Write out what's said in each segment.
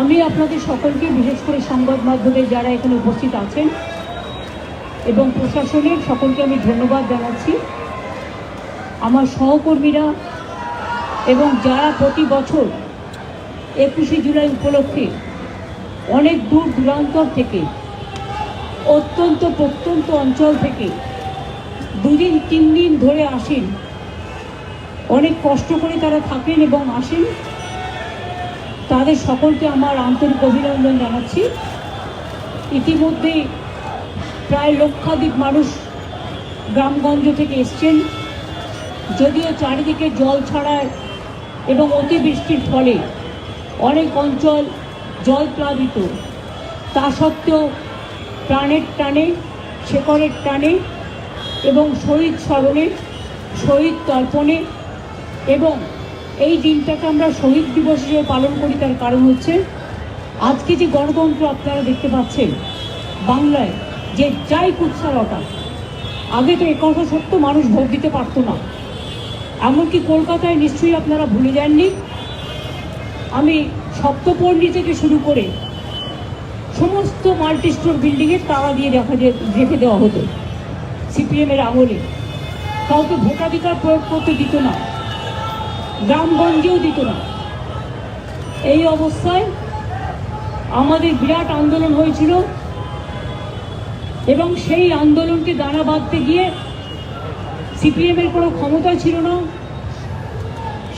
আমি আপনাদের সকলকে, বিশেষ করে সংবাদ মাধ্যমে যারা এখানে উপস্থিত আছেন এবং প্রশাসনের সকলকে আমি ধন্যবাদ জানাচ্ছি, আমার সহকর্মীরা এবং যারা প্রতি বছর একুশে জুলাই উপলক্ষে অনেক দূর দূরান্তর থেকে, অত্যন্ত প্রত্যন্ত অঞ্চল থেকে দুদিন, তিন দিন ধরে আসেন। অনেক কষ্ট করে তারা থাকেন এবং আসেন। তাদের সকলকে আমার আন্তরিক অভিনন্দন জানাচ্ছি। ইতিমধ্যে প্রায় লক্ষাধিক মানুষ গ্রামগঞ্জ থেকে এসছেন। যদিও চারিদিকে জল ছড়ায় এবং অতিবৃষ্টির ফলে অনেক অঞ্চল জল প্লাবিত। তা সত্ত্বেও প্রাণের টানে, শেকড়ের টানে এবং শহীদ স্মরণে, শহীদ তর্পণে এবং এই দিনটাকে আমরা শহীদ দিবস হিসেবে পালন করি, তার কারণ হচ্ছে আজকে যে গণতন্ত্র আপনারা দেখতে পাচ্ছেন, বাংলায় যে যাই কুৎসারটা আগে তো এ কথা সত্য মানুষ ভোট দিতে পারতো না। এমনকি কলকাতায় নিশ্চয়ই আপনারা ভুলে যাননি। আমি সপ্তপর্ণি থেকে শুরু করে সমস্ত মাল্টি স্টোর বিল্ডিংয়ে তালা দিয়ে দেখা রেখে দেওয়া হতো সিপিএমের আমলে কাউকে ভোটাধিকার প্রয়োগ করতে দিত না। গ্রামগঞ্জেও দিত না। এই অবস্থায় আমাদের বিরাট আন্দোলন হয়েছিল এবং সেই আন্দোলনকে দানা বাঁধতে গিয়ে সিপিএমের কোনো ক্ষমতা ছিল না।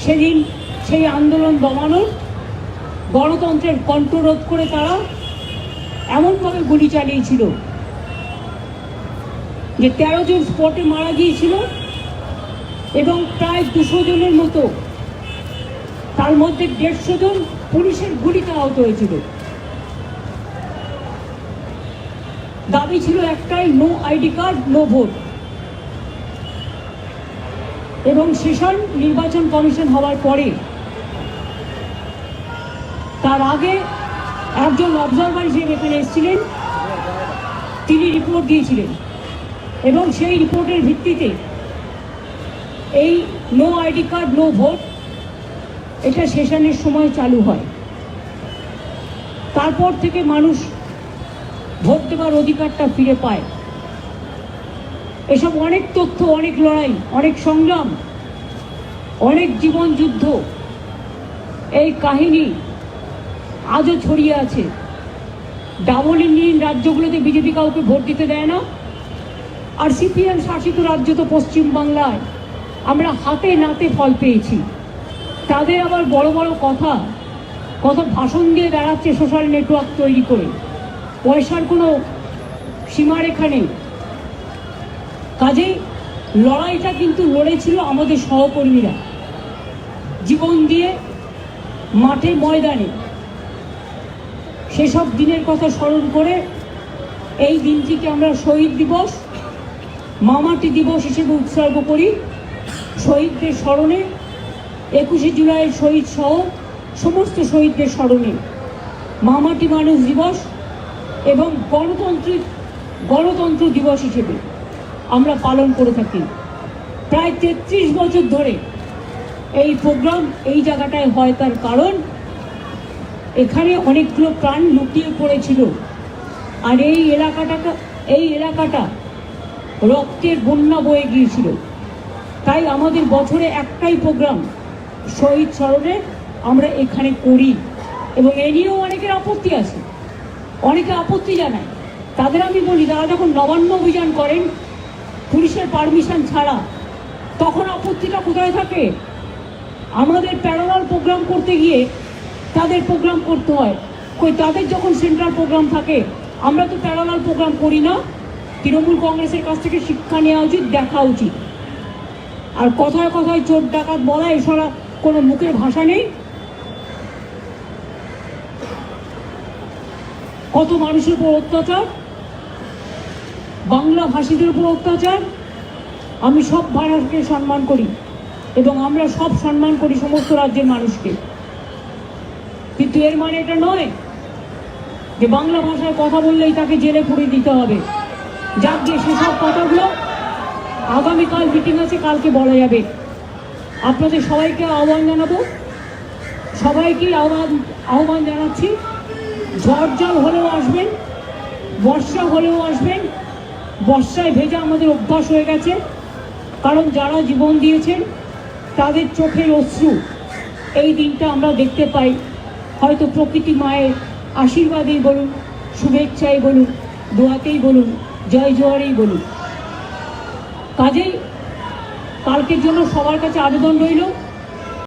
সেদিন সেই আন্দোলন দমানোর গণতন্ত্রের কণ্ঠরোধ করে তারা এমনভাবে গুলি চালিয়েছিল যে তেরো জন স্পটে মারা গিয়েছিল এবং প্রায় দুশো জনের মতো তার মধ্যে দেড়শো জন পুলিশের গুলিতে আহত হয়েছিল। দাবি ছিল একটাই no ID card no vote এবং সেশন নির্বাচন কমিশন হওয়ার পরে, তার আগে একজন অবজারভার হিসেবে এখানে এসেছিলেন। তিনি রিপোর্ট দিয়েছিলেন। এবং সেই রিপোর্টের ভিত্তিতে এই no ID card no vote এটা সেশনের সময় চালু হয়। তারপর থেকে মানুষ ভোট দেওয়ার অধিকারটা ফিরে পায়। এসব অনেক তথ্য, অনেক লড়াই, অনেক সংগ্রাম, অনেক জীবন যুদ্ধ, এই কাহিনী আজও ছড়িয়ে আছে। ডাবল ইঞ্জিন রাজ্যগুলোতে বিজেপি কাউকে ভোট দিতে দেয় না। আর সিপিএম শাসিত রাজ্য তো পশ্চিমবাংলায়। আমরা হাতে নাতে ফল পেয়েছি। তাদের আবার বড় বড় কথা কত ভাষণ দিয়ে বেড়াচ্ছে সোশ্যাল নেটওয়ার্ক তৈরি করে। পয়সার কোনো সীমারেখা নেই। কাজেই লড়াইটা কিন্তু লড়েছিল আমাদের সহকর্মীরা। জীবন দিয়ে মাঠে ময়দানে। সেসব দিনের কথা স্মরণ করে এই দিনটিকে আমরা শহীদ দিবস, মামাটি দিবস হিসেবে উৎসর্গ করি। শহীদদের স্মরণে একুশে জুলাইয়ের শহীদ সহ সমস্ত শহীদদের স্মরণে মামাটি মানুষ দিবস এবং গণতান্ত্রিক, গণতন্ত্র দিবস হিসেবে আমরা পালন করে থাকি। প্রায় তেত্রিশ বছর ধরে এই প্রোগ্রাম এই জায়গাটায় হয় তার কারণ, এখানে অনেকগুলো প্রাণ লুকিয়ে পড়েছিল। আর এই এলাকাটাকে, এই এলাকাটা রক্তের বন্যা বয়ে গিয়েছিল। তাই আমাদের বছরে একটাই প্রোগ্রাম শহীদ স্মরণে আমরা এখানে করি। এবং এ নিয়েও অনেকের আপত্তি আছে। অনেকে আপত্তি জানায়। তাদের আমি বলি, তারা যখন নবান্ন অভিযান করেন, পুলিশের পারমিশন ছাড়া, তখন আপত্তিটা কোথায় থাকে? আমাদের প্যারালাল প্রোগ্রাম করতে গিয়ে তাদের প্রোগ্রাম করতে হয়। কই, তাদের যখন সেন্ট্রাল প্রোগ্রাম থাকে, আমরা তো প্যারালাল প্রোগ্রাম করি না। তৃণমূল কংগ্রেসের কাছ থেকে শিক্ষা নেওয়া উচিত, দেখা উচিত। আর কথায় কথায় চোর ডাকাত বলা এছাড়া কোনো মুখের ভাষা নেই। কত মানুষের উপর অত্যাচার, বাংলা ভাষীদের উপর অত্যাচার, আমি সব ভাষাকে সম্মান করি এবং আমরা সব সম্মান করি সমস্ত রাজ্যের মানুষকে। কিন্তু এর মানে এটা নয় যে বাংলা ভাষায় কথা বললেই তাকে জেলে পুরে দিতে হবে। যাক যে সেসব কথাগুলো আগামীকাল মিটিং আছে, কালকে বলা যাবে। আপনাদের সবাইকে আহ্বান জানাব। সবাইকে আহ্বান আহ্বান জানাচ্ছি। ঝড় জল হলেও আসবেন, বর্ষা হলেও আসবেন। বর্ষায় ভেজা আমাদের অভ্যাস হয়ে গেছে। কারণ যারা জীবন দিয়েছেন, তাদের চোখের অশ্রু এই দিনটা আমরা দেখতে পাই। হয়তো প্রকৃতি মায়ের আশীর্বাদেই বলুন, শুভেচ্ছাই বলুন, দোয়াতেই বলুন, জয় জোয়ারেই বলুন। কাজেই কালকের জন্য সবার কাছে আবেদন রইল।